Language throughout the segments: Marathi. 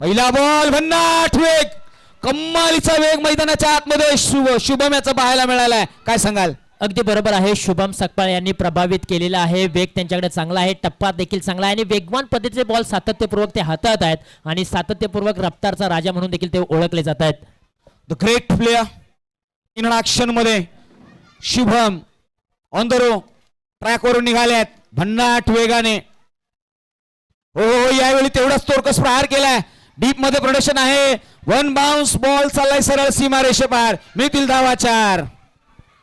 पहिला बॉल भन्नाट वेग. कम्मालीचा वेग मैदानाच्या आतमध्ये. शुभ शुभम याचा पाहायला मिळालाय. काय सांगाल? अगदी बरोबर आहे. शुभम सकपाळ यांनी प्रभावित केलेला आहे. वेग त्यांच्याकडे चांगला आहे. टप्पा देखील चांगला आहे. आणि वेगवान पद्धतीचे बॉल सातत्यपूर्वक ते हाताळत आहेत. आणि सातत्यपूर्वक रफ्तारचा राजा म्हणून देखील ते ओळखले जात आहेत. The great player in ऍक्शनमध्ये Shubham on the road track वरून निघाल्यात. भन्नाट वेगाने. हो हो हो, यावेळी तेवढाच तोरकस प्रहार केलाय. डीपमध्ये प्रोडक्शन आहे. वन बाउन्स बॉल चाललाय सरळ सीमा रेषेपार. मिळतील धावा चार.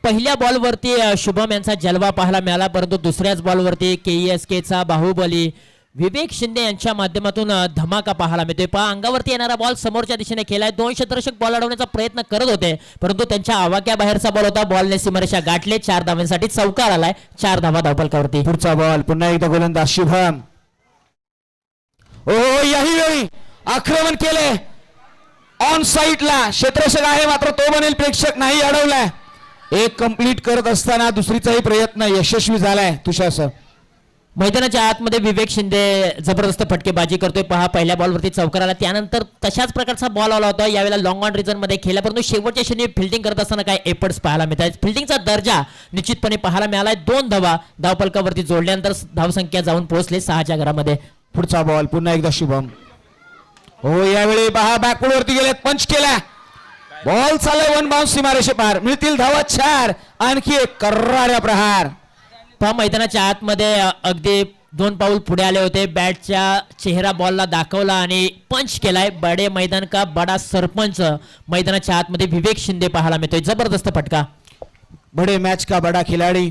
पहिल्या बॉलवरती शुभम यांचा जलवा पाहायला मिळाला परंतु दुसऱ्याच बॉलवरती के एस केचा बाहुबली. विवेक शिंदे यांच्या माध्यमातून धमाका पाहायला मिळतोय. पहा अंगावरती येणारा बॉल समोरच्या दिशेने केलाय दोन शतरक्षक बॉल अडवण्याचा प्रयत्न करत होते. परंतु त्यांच्या आवाक्या बाहेरचा बॉल होता. बॉलने सीमारेषा गाठले. चार धावांसाठी चौकार आलाय. चार धावा धावपलकावरती पुढचा बॉल पुन्हा एकदा गोलंदाज शुभम. ओ याही वेळी आक्रमण केले ऑन साईडला क्षेत्ररक्षक आहे मात्र तो बनेल प्रेक्षक नाही अडवलाय. एक कंप्लीट करत असताना दुसरीचाही प्रयत्न यशस्वी झालाय तुषार सर. मैदानाच्या आतमध्ये विवेक शिंदे जबरदस्त फटकेबाजी करतोय. पहा पहिल्या बॉलवरती चौकार आला. त्यानंतर तशाच प्रकारचा बॉल आला होता. यावेळेला लॉंग ऑन रिझनमध्ये खेळला परंतु शेवटच्या क्षणी फिल्डिंग करत असताना काय एफर्ट्स पाहायला मिळत आहेत फिल्डिंगचा दर्जा निश्चितपणे पाहायला मिळालाय दोन धावा धावपलकावरती जोडल्यानंतर धावसंख्या जाऊन पोहोचले सहाच्या घरामध्ये. पुढचा बॉल पुन्हा एकदा शुभम. हो यावेळी पहा बॅकवर्ड वरती गेलेत पंच केला बॉल चालय वन बाउन्स सीमारेषे पार. मिळतील धावा चार आणखी एक कर्राऱ्या प्रहार. पहा मैदानाच्या आतमध्ये अगदी दोन पाऊल पुढे आले होते. बॅटच्या चेहरा बॉलला दाखवला आणि पंच केलाय. बडे मैदान का बडा सरपंच? मैदानाच्या आतमध्ये विवेक शिंदे पाहायला मिळतोय. जबरदस्त फटका. बडे मॅच का बडा खिलाडी?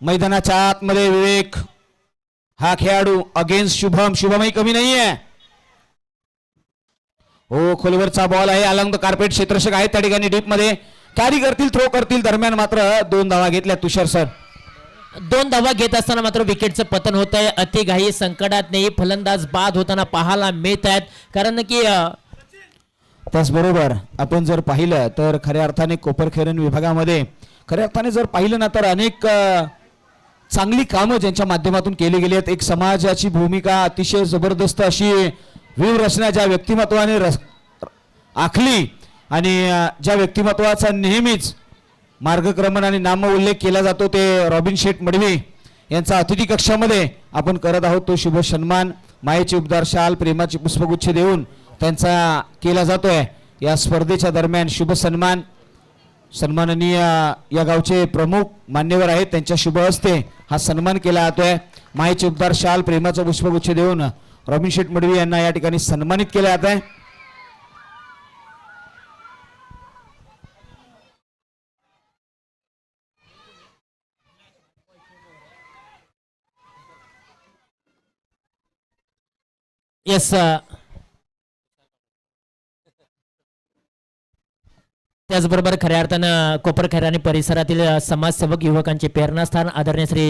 मैदानाच्या आतमध्ये विवेक. हा खेळाडू अगेन्स्ट शुभम. शुभमही कमी नाहीये. हो खोलवरचा बॉल आहे. अलंग कार्पेट क्षेत्ररक्षक आहेत त्या ठिकाणी डीपमध्ये. कॅरी करतील थ्रो करतील. दरम्यान मात्र दोन धावा घेतल्या तुषार सर दोन धावा घेत असताना मात्र विकेटचं पतन होत आहे अतिघाई संकटात नाही फलंदाज बाद होताना पाहायला मिळत आहेत कारण की त्याचबरोबर आपण जर पाहिलं तर खऱ्या अर्थाने कोपरखेरण विभागामध्ये खऱ्या अर्थाने जर पाहिलं ना तर अनेक चांगली कामं ज्यांच्या माध्यमातून केली गेली आहेत. एक समाजाची भूमिका अतिशय जबरदस्त अशी व्यूहरचना ज्या व्यक्तिमत्वाने रस आखली आणि ज्या व्यक्तिमत्वाचा नेहमीच मार्गक्रमण आणि नाम उल्लेख केला जातो ते रॉबिन शेठ मडवी यांचा अतिथी कक्षामध्ये आपण करत आहोत. तो शुभ सन्मान. मायेचे उबदार शाल प्रेमाची पुष्पगुच्छ देऊन त्यांचा केला जातोय. या स्पर्धेच्या दरम्यान शुभ सन्मान. सन्माननीय या गावचे प्रमुख मान्यवर आहेत. त्यांच्या शुभ हस्ते हा सन्मान केला जातोय. मायेचे उबदार शाल प्रेमाचा पुष्पगुच्छ देऊन रॉबिन शेठ मडवी यांना या ठिकाणी सन्मानित केले जात आहे. येस त्याचबरोबर खऱ्या अर्थानं कोपरखेर आणि परिसरातील समाजसेवक युवकांचे प्रेरणास्थान आदरणीय श्री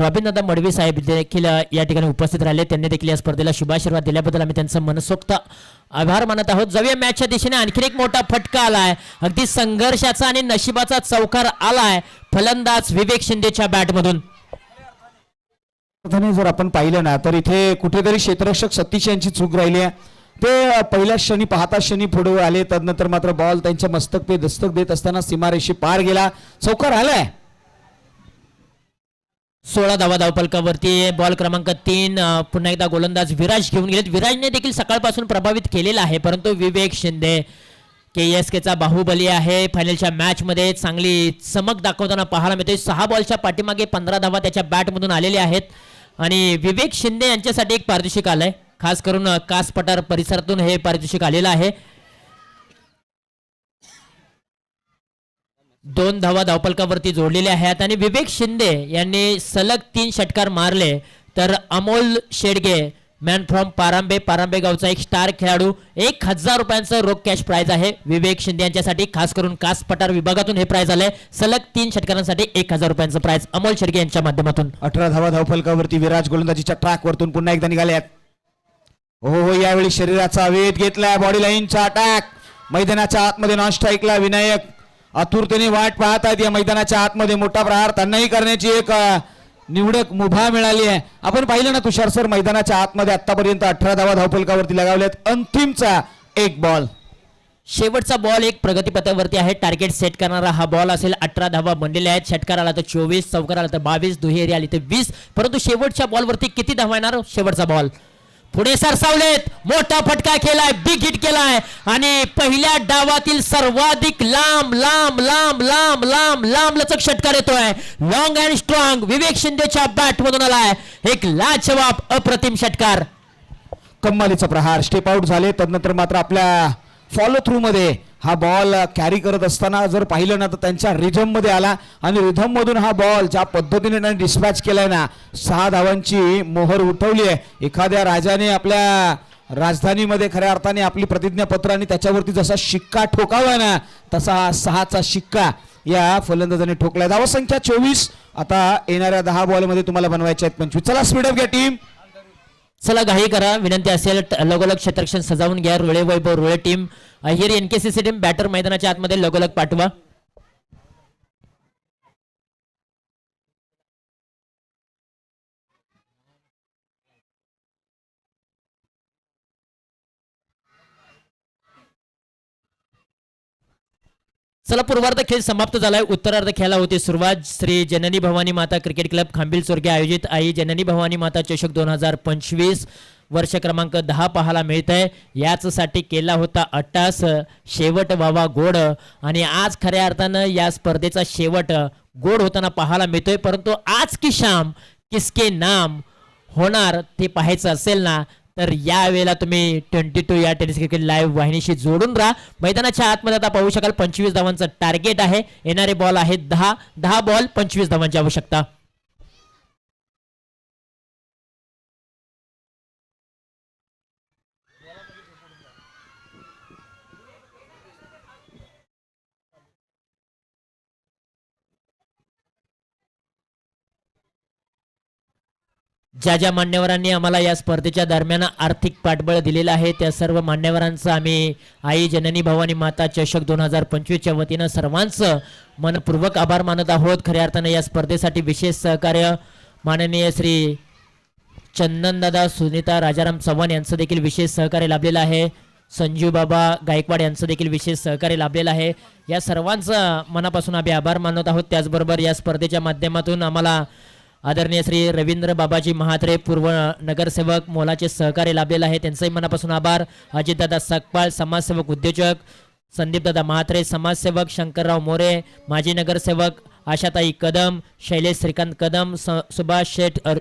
रॉबिनदादा मडवी साहेब देखील या ठिकाणी उपस्थित राहिले. त्यांनी देखील या स्पर्धेला शुभाशीर्वाद दिल्याबद्दल आम्ही त्यांचं मनसोक्त आभार मानत आहोत. जाऊया मॅचच्या दिशेने. आणखीन एक मोठा फटका आलाय. अगदी संघर्षाचा आणि नशिबाचा चौकार आलाय फलंदाज विवेक शिंदेच्या बॅटमधून. जर आपण पाहिलं ना तर इथे कुठेतरी क्षेत्ररक्षक सतीश यांची चूक राहिली आहे. ते पहिल्या क्षणी पाहता क्षणी पुढे आले तदनंतर मात्र बॉल त्यांच्या मस्तक पे दस्तक देत असताना सीमारेषी पार गेला. चौकार आलाय. सोळा धावा धावपलकावरती बॉल क्रमांक तीन पुन्हा एकदा गोलंदाज विराज घेऊन गेलेत. विराजने देखील सकाळपासून प्रभावित केलेला आहे परंतु विवेक शिंदे के एस केचा बाहुबली आहे. फायनलच्या मॅचमध्ये चांगली चमक दाखवताना पाहायला मिळते सहा बॉलच्या पाठीमागे पंधरा धावा त्याच्या बॅटमधून आलेल्या आहेत. आणि विवेक शिंदे यांच्यासाठी एक पारितोषिक आहे खास करून कास पठार परिसरातून हे पारितोषिक आलेलं आहे. दोन धावा धावपलकावरती जोडलेल्या आहेत आणि विवेक शिंदे यांनी सलग तीन षटकार मारले. तर अमोल शेडगे मॅन फ्रॉम पारांबे पारांबे गावचा एक स्टार खेळाडू. एक हजार रुपयांचं रोख कॅश प्राइज आहे विवेक शिंदे यांच्यासाठी. खास करून कास पठार विभागातून हे प्राइज आलंय. सलग तीन षटकारांसाठी एक हजार रुपयांचं प्राइज अमोल शेडगे यांच्या माध्यमातून. अठरा धावा धावफलकावरती विराज गोलंदाजीच्या ट्रॅकवरतून पुन्हा एकदा निघाल्या आहेत. हो हो यावेळी शरीराचा वेध घेतलाय बॉडी लाईनचा अटॅक मैदानाच्या आतमध्ये नॉन स्ट्राईकला विनायक. आतुरतेने वाट पाहत आहेत या मैदानाच्या आतमध्ये मोठा प्रहार त्यांनाही करण्याची एक निवडक मुभा मिळाली आहे. आपण पाहिलं ना तुषार सर मैदानाच्या आतमध्ये आतापर्यंत अठरा धावा धावफलकावरती लगावल्यात. अंतिमचा एक बॉल शेवटचा बॉल एक प्रगतीपथावरती आहे. टार्गेट सेट करणारा हा बॉल असेल. अठरा धावा बनलेल्या आहेत. षटकार आला तर चोवीस चौकार आला तर बावीस दुहेरी आली तर वीस. परंतु शेवटच्या बॉलवरती किती धावा येणार? शेवटचा बॉल पुढे सरसावलेत. मोठा फटका केलाय बिग हिट केलाय. आणि पहिल्या डावातील सर्वाधिक लांब लांब लांब लांब लांब लांब लचक षटकार येतोय. लॉंग अँड स्ट्रॉंग विवेक शिंदेच्या बॅट मधून आलाय. एक लाजवाब अप्रतिम षटकार. कम्मालीचा प्रहार स्टेप आउट झाले. तदनंतर मात्र आपल्या फॉलो थ्रूमध्ये हा बॉल कॅरी करत असताना जर पाहिलं ना तर त्यांच्या रिझममध्ये आला. आणि रिझममधून हा बॉल ज्या पद्धतीने त्यांनी डिस्पॅच केलाय ना सहा धावांची मोहर उठवली आहे. एखाद्या राजाने आपल्या राजधानीमध्ये खऱ्या अर्थाने आपली प्रतिज्ञापत्र आणि त्याच्यावरती जसा शिक्का ठोकावा ना तसा हा सहाचा शिक्का या फलंदाजाने ठोकलाय. धावसंख्या चोवीस. आता येणाऱ्या दहा बॉलमध्ये तुम्हाला बनवायच्या आहेत पंचवीस. चला स्पीडअप घ्या टीम चला घाई करा. विनंती असेल लगोलग क्षेत्रक्षण सजावून घ्या. Rule Vaibhav Rule team. Ahir NKCC team batter मैदानाच्या आतमध्ये लगोलग पाठवा. चला पूर्वार्ध खेळ समाप्त झालाय. उत्तरार्ध खेळाला होती सुरुवात. श्री जननी भवानी माता क्रिकेट क्लब खांबील चोरगे आयोजित आई जननी भवानी माता चषक दोन हजार पंचवीस वर्ष क्रमांक दहा पाहायला मिळत आहे याचसाठी केला होता अट्टास शेवट व्हावा गोड. आणि आज खऱ्या अर्थानं या स्पर्धेचा शेवट गोड होताना पाहायला मिळतोय. परंतु आज की शाम किसके नाम होणार ते पाहायचं असेल ना तर या वेळेला तुम्ही ट्वेंटी टू या टेनिस क्रिकेट लाईव्ह वाहिनीशी जोडून राहा. मैदानाच्या आतमध्ये आता पाहू शकाल पंचवीस धावांचं टार्गेट आहे. येणारे बॉल आहेत दहा. दहा बॉल पंचवीस धावांची आवश्यकता. ज्या ज्या मान्यवरांनी आम्हाला या स्पर्धेच्या दरम्यान आर्थिक पाठबळ दिलेलं आहे त्या सर्व मान्यवरांचं आम्ही आई जननी भवानी माता चषक दोन हजार पंचवीसच्या वतीनं सर्वांचं मनपूर्वक आभार मानत आहोत. खऱ्या अर्थानं या स्पर्धेसाठी विशेष सहकार्य माननीय श्री चंदनदादा सुनीता राजाराम चव्हाण यांचं देखील विशेष सहकार्य लाभलेलं आहे. संजीव बाबा गायकवाड यांचं देखील विशेष सहकार्य लाभलेलं आहे. या सर्वांचं मनापासून आम्ही आभार मानत आहोत. त्याचबरोबर या स्पर्धेच्या माध्यमातून आम्हाला आदरणीय श्री रवींद्र बाबाजी महात्रे पूर्व नगरसेवक मोलाचे सहकार्य लाभलेले आहे त्यांचंही मनापासून आभार. अजितदादा सकपाळ समाजसेवक उद्योजक संदीपदादा महात्रे समाजसेवक शंकरराव मोरे माजी नगरसेवक आशाताई कदम शैलेश श्रीकांत कदम स सुभाष शेठ अर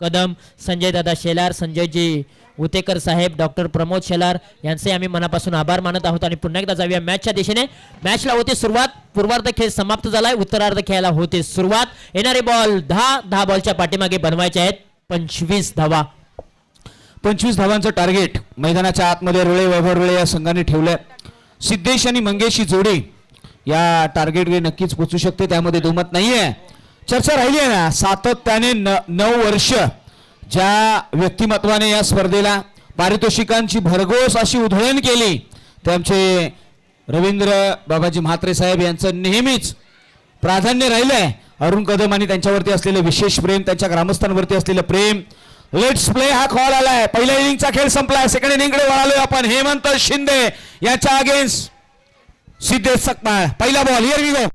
कदम संजय दादा शेलार संजयजी उतेकर साहेब डॉक्टर प्रमोद शेलार यांचे आम्ही मनापासून आभार मानत आहोत आणि पुन्हा एकदा जाऊया मॅचच्या दिशेने. मॅचला होते सुरुवात पूर्वार्ध खेळ समाप्त झालाय उत्तरार्ध खेळाला होते सुरुवात. येणारे बॉल दहा दहा बॉलच्या पाठीमागे बनवायचे आहेत. पंचवीस धावा. पंचवीस धावांचं टार्गेट मैदानाच्या आतमध्ये रुळे वैभव रुळे या संघाने ठेवलंय. सिद्धेश आणि मंगेश ही जोडी या टार्गेटकडे नक्कीच पोचू शकते त्यामध्ये दुमत नाहीये. चर्चा राहिली आहे ना सातत्याने न नऊ वर्ष ज्या व्यक्तिमत्वाने या स्पर्धेला पारितोषिकांची भरघोस अशी उधळण केली ते आमचे रवींद्र बाबाजी म्हात्रे साहेब यांचं नेहमीच प्राधान्य राहिलंय. अरुण कदम आणि त्यांच्यावरती असलेलं विशेष प्रेम त्यांच्या ग्रामस्थांवरती असलेलं प्रेम. लेट्स प्ले हा कॉल आलाय. पहिल्या इनिंगचा खेळ संपलाय. सेकंड इनिंगकडे वळालोय आपण. हेमंत शिंदे याच्या अगेन्स्ट सिद्धेश सकपाळ. पहिला बॉल हिअर वी गो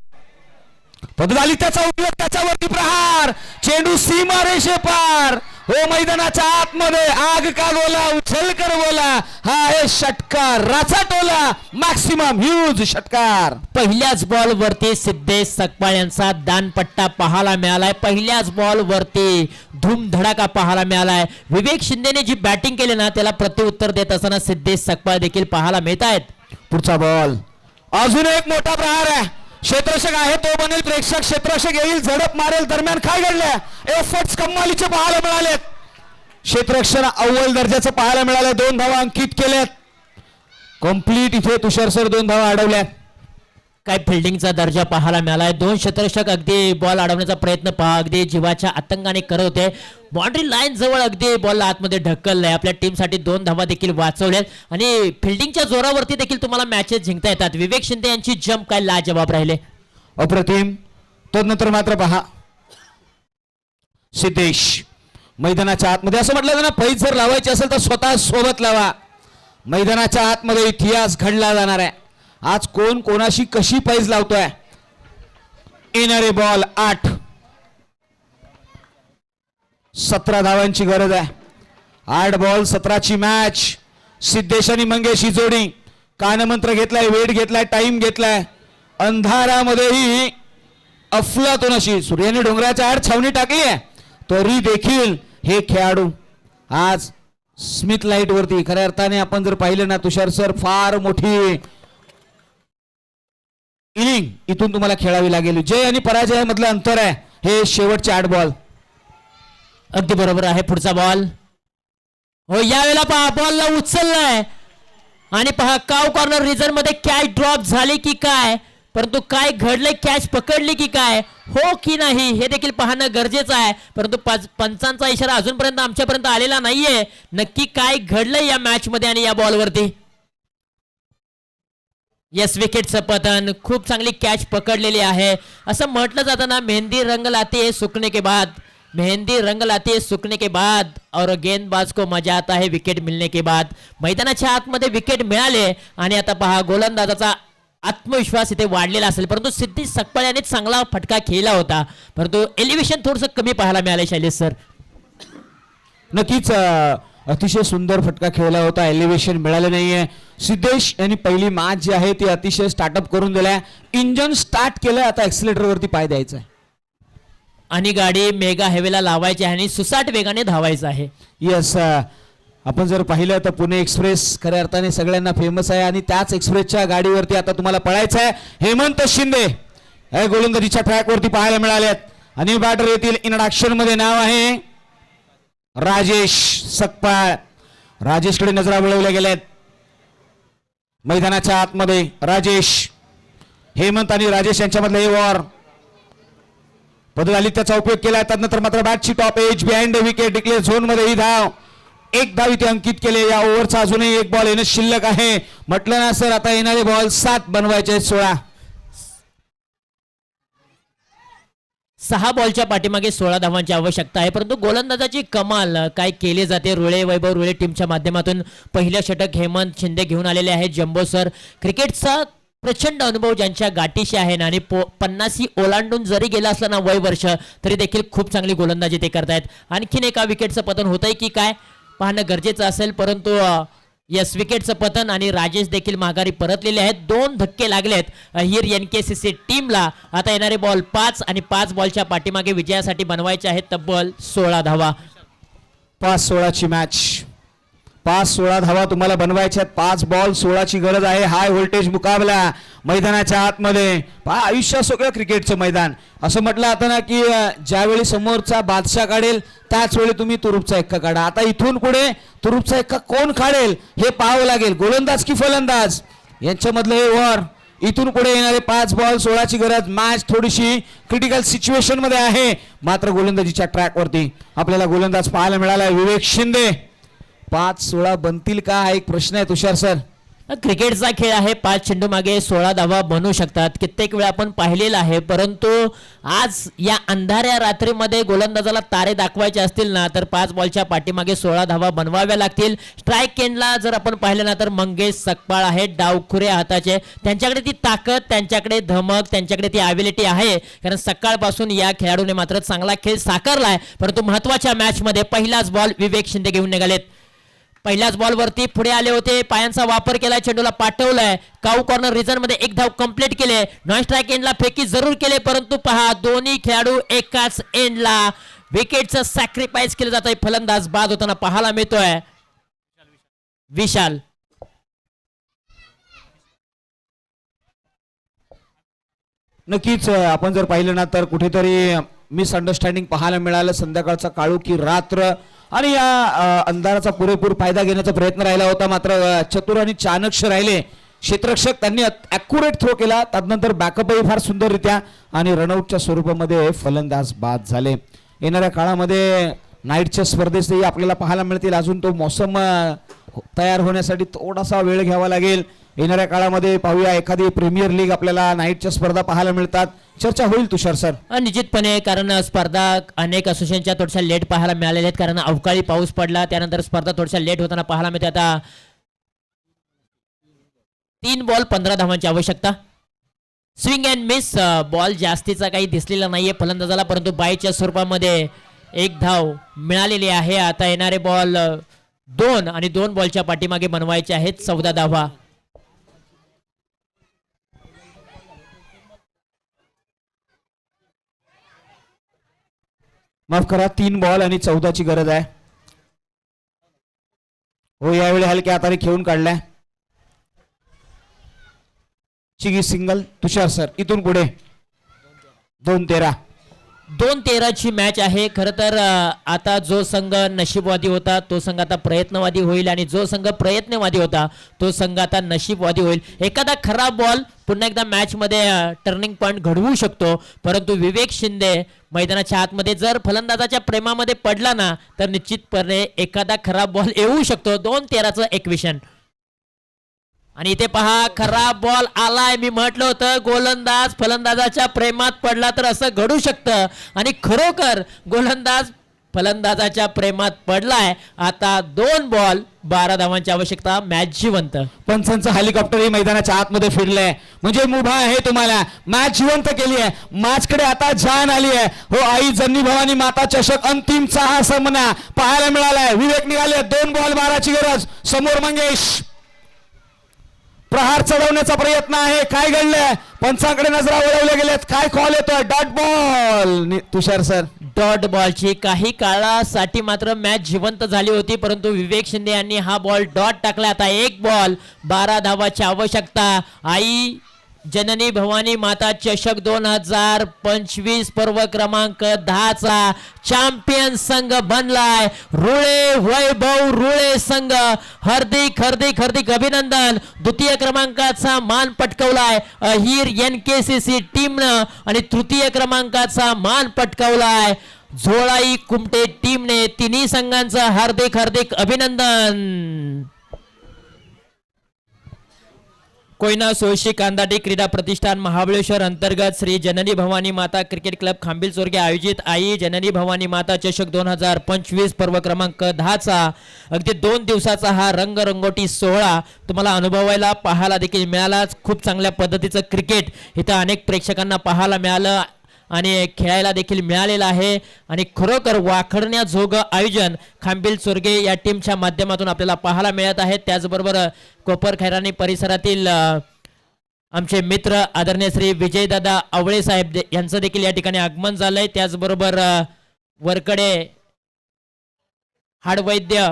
पदराली त्याचा उपयोग त्याच्यावरती प्रहार. चेंडू सीमा रेषे पार. हो मैदानाच्या आतमध्ये आग का बोला उछल कर बोला हा आहे षटकार राचा टोला मॅक्सिमम ह्यूज षटकार. पहिल्याच बॉल वरती सिद्धेश सकपाळ यांचा दानपट्टा पाहायला मिळालाय. पहिल्याच बॉल वरती धूमधडाका पाहायला मिळालाय. विवेक शिंदेने जी बॅटिंग केली ना त्याला प्रत्युत्तर देत असताना सिद्धेश सकपाळ देखील पाहायला मिळत आहेत पुढचा बॉल. अजून एक मोठा प्रहार आहे. क्षेत्रक्षक आहे तो बनेल प्रेक्षक. क्षेत्रक्षक येईल झडप मारेल दरम्यान काय घडलंय. एफर्ट्स कम्मालीचे पाहायला मिळालेत. क्षेत्रक्षण अव्वल दर्जाचं पाहायला मिळालं दोन धावा अंकित केल्यात. कंप्लीट इथे तुषार सर दोन धावा अडवल्यात. काय फिल्डिंगचा दर्जा पाहायला मिळालाय. दोन शतरक्षक अगदी बॉल अडवण्याचा प्रयत्न पहा. अगदी जीवाच्या आतंकाने करत होते. बाउंड्री लाईन जवळ अगदी बॉल आतमध्ये ढकललाय. आपल्या टीमसाठी दोन धावा देखील वाचवल्यात. आणि फिल्डिंगच्या जोरावरती देखील तुम्हाला मॅचेस जिंकता येतात. विवेक शिंदे यांची जम्प काय लाजवाब राहिले. अप्रतिम. तो नंतर मात्र पहा. सिद्धेश. मैदानाच्या आतमध्ये. असं म्हटलं ना पैज जर लावायची असेल तर स्वतः सोबत लावा. मैदानाच्या आतमध्ये इतिहास घडला जाणार आहे. आज कोण कोणाशी कशी पैज लावतोय? येणारे बॉल आठ. सतरा धावांची गरज आहे. आठ बॉल सतराची मॅच सिद्धेश आणि मंगेश ही जोडी. कानमंत्र घेतलाय वेट घेतलाय टाइम घेतलाय. अंधारामध्येही अफलातून अशी सूर्याने डोंगराच्या आड छावणी टाकली आहे. तरी देखील हे खेळाडू आज स्मिथ लाइट वरती. खऱ्या अर्थाने आपण जर पाहिलं ना तुषार सर फार मोठी इनिंग इथून तुम्हाला खेळावी लागेल. जय आणि पराजयामधलं अंतर आहे. हे शेवटचे आठ बॉल. अगदी बरोबर आहे पुढचा बॉल. हो यावेळेला पहा बॉलला उचललाय. आणि पहा काव कॉर्नर रिझनमध्ये कॅच ड्रॉप झाली की काय? परंतु काय घडलंय कॅच पकडली की काय? हो की नाही हे देखील पाहणं गरजेचं आहे. परंतु पाच- पंचांचा इशारा अजूनपर्यंत आमच्यापर्यंत आलेला नाहीये. नक्की काय घडलंय या मॅच मध्ये आणि या बॉलवरती येस विकेटचं पतन खूप चांगली कॅच पकडलेली आहे. असं म्हटलं जातं ना मेहंदी रंग लाती है सुकने के बाद. मेहंदी रंग लाती है सुकने के बाद. और गेंदबाज को मजा आता है विकेट मिलने के बाद. मैदानाच्या आतमध्ये विकेट मिळाले. आणि आता पहा गोलंदाजाचा आत्मविश्वास इथे वाढलेला असेल. परंतु सिद्धी सकपाळ यांनी चांगला फटका खेळला होता. परंतु एलिव्हेशन थोडंसं कमी पाहायला मिळाले शैलेश सर. नक्कीच अतिशय सुंदर फटका खेळला होता. एलिव्हेशन मिळालं नाहीये. सिद्धेश यांनी पहिली मॅच जी आहे ती अतिशय स्टार्टअप करून दिलाय. इंजन स्टार्ट केलंय आता एक्सिलेटर वरती पाय द्यायचा आहे. आणि गाडी मेगा हेवेला लावायची आहे आणि सुसाट वेगाने धावायचं आहे. येस आपण जर पाहिलं तर पुणे एक्सप्रेस खऱ्या अर्थाने सगळ्यांना फेमस आहे आणि त्याच एक्सप्रेसच्या गाडीवरती आता तुम्हाला पळायचं आहे हेमंत शिंदे. हे गोलंदाजीच्या ट्रॅकवरती पाहायला मिळालेत. आणि बॅटर येथील इंट्रोडक्शनमध्ये नाव आहे. राजेश सकपाळ राजेशकडे नजरा वळवल्या गेल्यात. मैदानाच्या आतमध्ये राजेश. हेमंत आणि राजेश यांच्यामधलं हे वॉर. बदल आली त्याचा उपयोग केला. त्यानंतर मात्र बॅटची top edge behind wicket declare झोनमध्ये ही धाव. एक धाव इथे अंकित केले या ओव्हरचा अजूनही एक बॉल येणं शिल्लक आहे. म्हटलं ना सर आता येणारे बॉल सात बनवायचे आहेत सोळा. सहा बॉलच्या पाठीमागे सोळा धावांची आवश्यकता आहे. परंतु गोलंदाजाची कमाल काय केले जाते? रुळे वैभव रुळे टीमच्या माध्यमातून पहिलं षटक हेमंत शिंदे घेऊन आलेले आहेत. जम्बो सर क्रिकेटचा प्रचंड अनुभव ज्यांच्या गाठीशी आहे ना आणि पो पन्नासी ओलांडून जरी गेला असला ना वय वर्ष तरी देखील खूप चांगली गोलंदाजी ते करतायत. आणखीन एका विकेटचं पतन होतंय की काय? पाहणं गरजेचं असेल परंतु यस विकेटचं पतन आणि राजेश देखील माघारी परतलेले आहेत. दोन धक्के लागलेत Ahir N K C C टीमला आता येणारे बॉल पाच आणि पाच बॉलच्या पाठीमागे विजयासाठी बनवायचे आहेत. तब्बल सोळा धावा. पाच सोळाची मॅच पाच सोळा धावा तुम्हाला बनवायच्या पाच बॉल सोळाची गरज आहे. हाय व्होल्टेज मुकाबला मैदानाच्या आतमध्ये. पहा आयुष्य सगळं क्रिकेटचं मैदान. असं म्हटलं आता ना की ज्यावेळी समोरचा बादशाह काढेल त्याच वेळी तुम्ही तुरुपचा एक्का काढा. आता इथून पुढे तुरुपचा एक्का कोण काढेल हे पाहावं लागेल. गोलंदाज की फलंदाज? यांच्यामधलं हे वर. इथून पुढे येणारे पाच बॉल सोळाची गरज. मॅच थोडीशी क्रिटिकल सिच्युएशनमध्ये आहे. मात्र गोलंदाजीच्या ट्रॅकवरती आपल्याला गोलंदाज पाहायला मिळाला विवेक शिंदे. पाच सोळा बनतील का? हा एक प्रश्न आहे तुषार सर. क्रिकेटचा खेळ आहे पाच चेंडू मागे सोळा धावा बनू शकतात. कित्येक वेळा आपण पाहिलेलं आहे परंतु आज या अंधाऱ्या रात्रीमध्ये गोलंदाजाला तारे दाखवायचे असतील ना तर पाच बॉलच्या पाठीमागे सोळा धावा बनवाव्या लागतील. स्ट्राईक एंडला जर आपण पाहिलं ना तर मंगेश सकपाळ आहे डावखुरे हाताचे. त्यांच्याकडे ती ताकद त्यांच्याकडे धमक त्यांच्याकडे ती ॲबिलिटी आहे. कारण सकाळपासून या खेळाडूने मात्र चांगला खेळ साकारलाय. परंतु महत्त्वाच्या मॅचमध्ये पहिलाच बॉल विवेक शिंदे घेऊन निघालेत. पहिल्याच बॉलवरती पुढे आले होते. पायांचा वापर केलाय चेंडूला पाठवलाय. काऊ कॉर्नर रिझनमध्ये एक धाव कंप्लीट केले नॉन स्ट्राईक एंडला फेकी जरूर केले परंतु पहा दोन्ही खेळाडू एकाच एंडला विकेटचं सॅक्रिफाईस केलं जात आहे फलंदाज बाद होताना पाहायला मिळतोय. विशाल. नक्कीच आपण जर पाहिलं ना तर कुठेतरी मिसअंडरस्टँडिंग पाहायला मिळालं. संध्याकाळचा काळू की रात्र आणि या अंधाराचा पुरेपूर फायदा घेण्याचा प्रयत्न राहिला होता. मात्र चतुर आणि चाणक्ष राहिले. क्षेत्ररक्षक त्यांनी अॅक्युरेट थ्रो केला. त्यानंतर बॅकअपही फार सुंदररित्या आणि रनआउटच्या स्वरूपामध्ये फलंदाज बाद झाले. येणाऱ्या काळामध्ये नाईटच्या स्पर्धेतही आपल्याला पाहायला मिळतील. अजून तो मोसम तयार होण्यासाठी थोडासा वेळ घ्यावा लागेल. येणाऱ्या काळामध्ये पाहूया एखादी प्रीमियर लीग आपल्याला नाईटच्या स्पर्धा पाहायला मिळतात. चर्चा होईल तुषार सर. निश्चितपणे कारण स्पर्धा अनेक असोसिएशनच्या थोड्याशा लेट पाहायला मिळालेल्या आहेत. कारण अवकाळी पाऊस पडला त्यानंतर स्पर्धा थोड्याशा लेट होताना पाहायला मिळते. आता तीन बॉल पंधरा धावांची आवश्यकता. स्विंग अँड मिस बॉल जास्तीचा काही दिसलेला नाहीये फलंदाजाला परंतु बायच्या स्वरूपामध्ये एक धाव मिळालेली आहे. आता येणारे बॉल दोन आणि दोन बॉलच्या पाठीमागे बनवायचे आहेत. चौदा धावा. माफ करा तीन बॉल आणि चौदाची गरज आहे. हो यावेळी हलक्या हाताने खेळून काढलाय. चिगी सिंगल तुषार सर इथून पुढे. दोन तेरा. दोन तेराची मॅच आहे. खरं तर आता जो संघ नशीबवादी होता तो संघ आता प्रयत्नवादी होईल आणि जो संघ प्रयत्नवादी होता तो संघ आता नशीबवादी होईल. एखादा खराब बॉल पुन्हा एकदा मॅचमध्ये टर्निंग पॉईंट घडवू शकतो. परंतु विवेक शिंदे मैदानाच्या आतमध्ये जर फलंदाजाच्या प्रेमामध्ये पडला ना तर निश्चितपणे एखादा खराब बॉल येऊ शकतो. दोन तेराचं एकविशन आणि इथे पहा खराब बॉल आलाय. मी म्हटलं होतं गोलंदाज फलंदाजाच्या प्रेमात पडला तर असं घडू शकतं. आणि खरोखर गोलंदाज फलंदाजाच्या प्रेमात पडलाय. आता दोन बॉल बारा धावांची आवश्यकता. मॅच जिवंत. पंचांचं हेलिकॉप्टरही मैदानाच्या आतमध्ये फिरलंय. म्हणजे मुभा आहे तुम्हाला. मॅच जिवंत केली आहे. मॅचकडे आता जान आली आहे. हो आई जन्नी भवानी माता चषक अंतिमचा हा सामना पाहायला मिळालाय. विवेक निघाले. दोन बॉल बाराची गरज. समोर मंगेश. प्रहार चढवण्याचा प्रयत्न आहे. काय घडलंय? पंचांकडे नजरा वळवल्या गेल्यात. काय कॉल येतोय? Dot ball Tushar sir dot बॉलची काही काळासाठी मात्र मॅच जिवंत झाली होती परंतु विवेक शिंदे यांनी हा बॉल डॉट टाकला. आता एक बॉल बारा धावाची आवश्यकता. आई जननी भवानी माता चषक दोन हजार पंचवीस पर्व क्रमांक दहाचा चॅम्पियन संघ बनलाय. रुळे वैभव रुळे संघ. हार्दिक हार्दिक हार्दिक अभिनंदन. द्वितीय क्रमांकाचा मान पटकवलाय Ahir N K C C टीमनं आणि तृतीय क्रमांकाचा मान पटकवलाय. झोळाई कुमटे टीमने तिन्ही संघांचं हार्दिक हार्दिक अभिनंदन. कोयना सोळशी कांदाटी क्रीडा प्रतिष्ठान महाबळेश्वर अंतर्गत श्री जननी भवानी माता क्रिकेट क्लब खांबिल चोरगे आयोजित आई जननी भवानी माता चषक दोन हजार पंचवीस पर्व क्रमांक दहाचा अगदी दोन दिवसाचा हा रंगरंगोटी सोहळा तुम्हाला अनुभवायला पाहायला देखील मिळालाच. खूप चांगल्या पद्धतीचं क्रिकेट इथं अनेक प्रेक्षकांना पाहायला मिळालं. आणि खेळायला देखील मिळालेलं आहे. आणि खरोखर वाखडण्याजोगं आयोजन खांबिल चोरगे या टीमच्या माध्यमातून आपल्याला पाहायला मिळत आहे. त्याचबरोबर कोपर खैराणी परिसरातील आमचे मित्र आदरणीय श्री विजयदादा आवळे साहेब दे- यांचं देखील या ठिकाणी आगमन झालंय. त्याचबरोबर वरकडे हाडवैद्य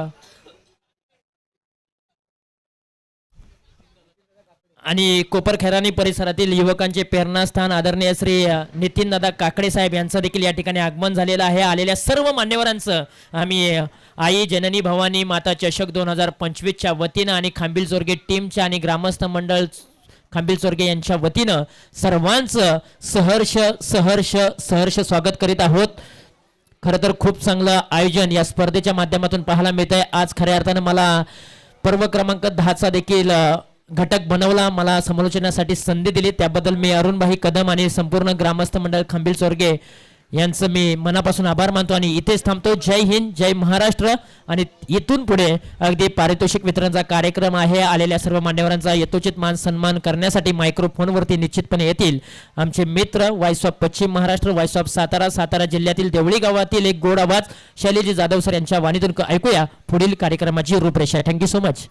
आणि कोपरखैरानी परिसरातील युवकांचे प्रेरणास्थान आदरणीय श्री नितीन दादा काकडे साहेब यांचं देखील या ठिकाणी आगमन झालेलं आहे. आलेल्या सर्व मान्यवरांचं आम्ही आई जननी भवानी माता चषक दोन हजार पंचवीसच्या वतीनं आणि खांबील चोरगे टीमच्या आणि ग्रामस्थ मंडळ खांबील चोरगे यांच्या वतीनं सर्वांचं सहर्ष सहर्ष सहर्ष स्वागत करीत आहोत. खरं तर खूप चांगलं आयोजन या स्पर्धेच्या माध्यमातून पाहायला मिळत आहे आज खऱ्या अर्थानं मला पर्व क्रमांक दहाचा देखील घटक बनवला मला समालोचनासाठी संधी दिली. त्याबद्दल मी अरुणभाई कदम आणि संपूर्ण ग्रामस्थ मंडळ खंबील चोरगे यांचं मी मनापासून आभार मानतो आणि इथेच थांबतो. जय हिंद जय महाराष्ट्र. आणि इथून पुढे अगदी पारितोषिक वितरणचा कार्यक्रम आहे. आलेल्या सर्व मान्यवरांचा यथोचित मान सन्मान करण्यासाठी मायक्रोफोनवरती निश्चितपणे येतील. आमचे मित्र voice of Paschim Maharashtra voice of Satara Satara जिल्ह्यातील देवळी गावातील एक गोड आवाज शैलीजी जाधव सर यांच्या वाणीतून ऐकूया. पुढील कार्यक्रमाची रूपरेषा. Thank you so much